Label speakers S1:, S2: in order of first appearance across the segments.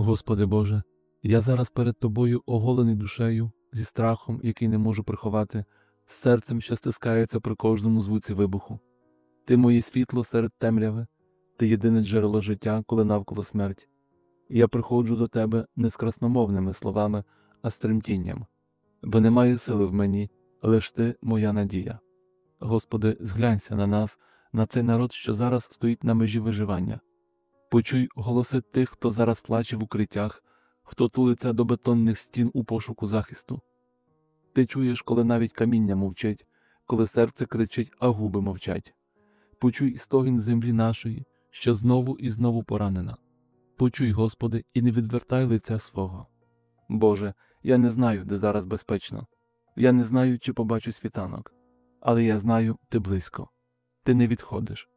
S1: Господи Боже, я зараз перед Тобою оголений душею, зі страхом, який не можу приховати, з серцем, що стискається при кожному звуці вибуху. Ти моє світло серед темряви, ти єдине джерело життя, коли навколо смерть. Я приходжу до Тебе не з красномовними словами, а з тремтінням, бо немає сили в мені, лиш Ти моя надія. Господи, зглянься на нас, на цей народ, що зараз стоїть на межі виживання. Почуй голоси тих, хто зараз плаче в укриттях, хто тулиться до бетонних стін у пошуку захисту. Ти чуєш, коли навіть каміння мовчить, коли серце кричить, а губи мовчать. Почуй стогін землі нашої, що знову і знову поранена. Почуй, Господи, і не відвертай лиця свого. Боже, я не знаю, де зараз безпечно. Я не знаю, чи побачу світанок, але я знаю, ти близько. Ти не відходиш.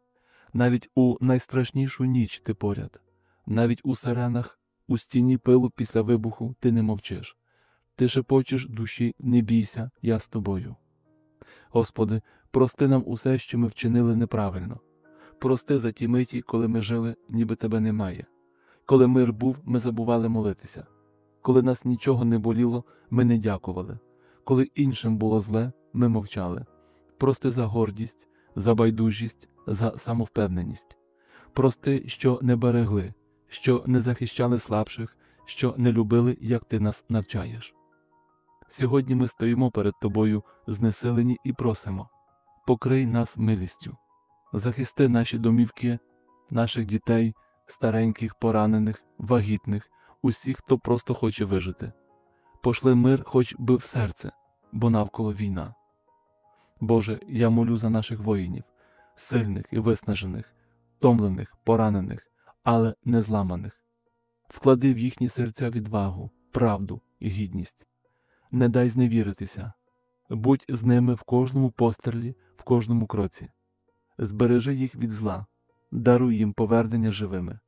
S1: Навіть у найстрашнішу ніч ти поряд, навіть у сиренах, у стіні пилу після вибуху ти не мовчиш. Ти шепочеш душі, не бійся, я з тобою. Господи, прости нам усе, що ми вчинили неправильно. Прости за ті миті, коли ми жили, ніби тебе немає. Коли мир був, ми забували молитися. Коли нас нічого не боліло, ми не дякували. Коли іншим було зле, ми мовчали. Прости за гордість, за байдужість, за самовпевненість. Прости, що не берегли, що не захищали слабших, що не любили, як ти нас навчаєш. Сьогодні ми стоїмо перед тобою, знесилені і просимо покрий нас милістю, захисти наші домівки, наших дітей, стареньких, поранених, вагітних, усіх, хто просто хоче вижити. Пошли мир хоч би в серце, бо навколо війна. Боже, я молю за наших воїнів, сильних і виснажених, втомлених, поранених, але не зламаних. Вклади в їхні серця відвагу, правду і гідність. Не дай зневіритися, будь з ними в кожному пострілі, в кожному кроці. Збережи їх від зла, даруй їм повернення живими.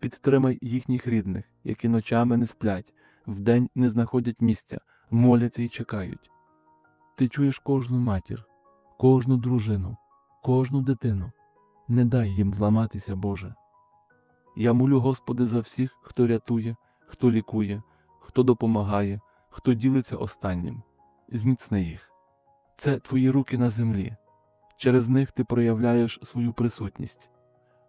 S1: Підтримай їхніх рідних, які ночами не сплять, вдень не знаходять місця, моляться і чекають. Ти чуєш кожну матір, кожну дружину, кожну дитину. Не дай їм зламатися, Боже. Я молю, Господи, за всіх, хто рятує, хто лікує, хто допомагає, хто ділиться останнім. Зміцни їх. Це твої руки на землі. Через них ти проявляєш свою присутність.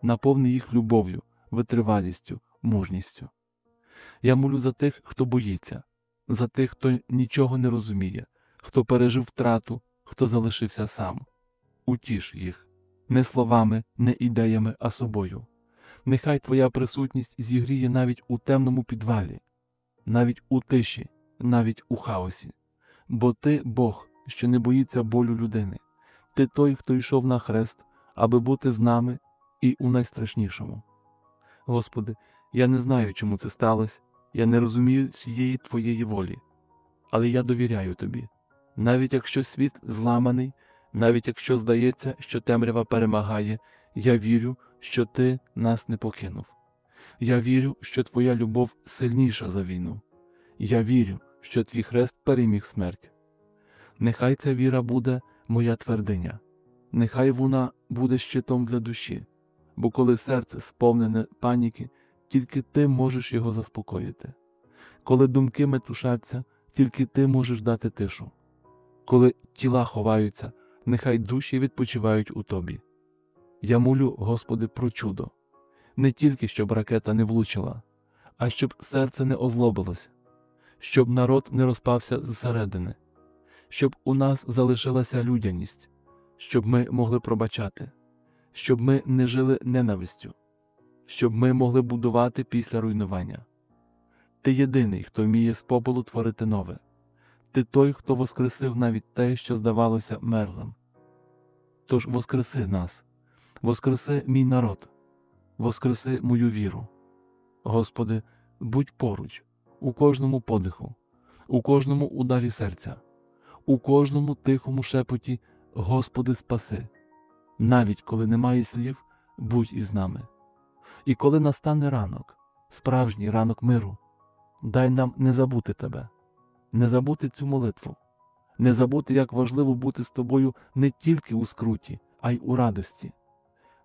S1: Наповни їх любов'ю, витривалістю, мужністю. Я молю за тих, хто боїться, за тих, хто нічого не розуміє, хто пережив втрату, хто залишився сам. Утіш їх не словами, не ідеями, а собою. Нехай Твоя присутність зігріє навіть у темному підвалі, навіть у тиші, навіть у хаосі. Бо Ти Бог, що не боїться болю людини, Ти той, хто йшов на хрест, аби бути з нами і у найстрашнішому. Господи, я не знаю, чому це сталося, я не розумію всієї Твоєї волі, але я довіряю Тобі. Навіть якщо світ зламаний, навіть якщо здається, що темрява перемагає, я вірю, що ти нас не покинув. Я вірю, що твоя любов сильніша за війну. Я вірю, що твій хрест переміг смерть. Нехай ця віра буде моя твердиня, нехай вона буде щитом для душі, бо коли серце сповнене паніки, тільки ти можеш його заспокоїти. Коли думки метушаться, тільки ти можеш дати тишу. Коли тіла ховаються, нехай душі відпочивають у тобі. Я молю, Господи, про чудо, не тільки щоб ракета не влучила, а щоб серце не озлобилося, щоб народ не розпався зсередини, щоб у нас залишилася людяність, щоб ми могли пробачати, щоб ми не жили ненавистю, щоб ми могли будувати після руйнування. Ти єдиний, хто вміє з попелу творити нове. Ти той, хто воскресив навіть те, що здавалося мерлим. Тож воскреси нас, воскреси мій народ, воскреси мою віру. Господи, будь поруч, у кожному подиху, у кожному ударі серця, у кожному тихому шепоті, Господи, спаси, навіть коли немає слів, будь із нами. І коли настане ранок, справжній ранок миру, дай нам не забути Тебе не забути цю молитву, не забути, як важливо бути з тобою не тільки у скруті, а й у радості.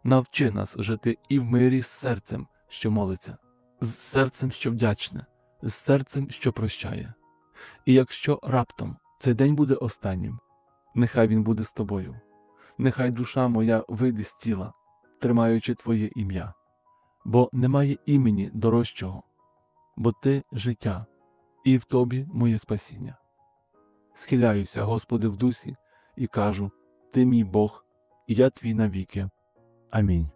S1: Навчи нас жити і в мирі з серцем, що молиться. з серцем, що вдячне, з серцем, що прощає. І якщо раптом цей день буде останнім, нехай він буде з тобою, нехай душа моя вийде з тіла, тримаючи Твоє ім'я, бо немає імені дорожчого, бо Ти життя, і в Тобі моє спасіння. Схиляюся, Господи, в дусі, і кажу: Ти мій Бог, і я твій навіки. Амінь.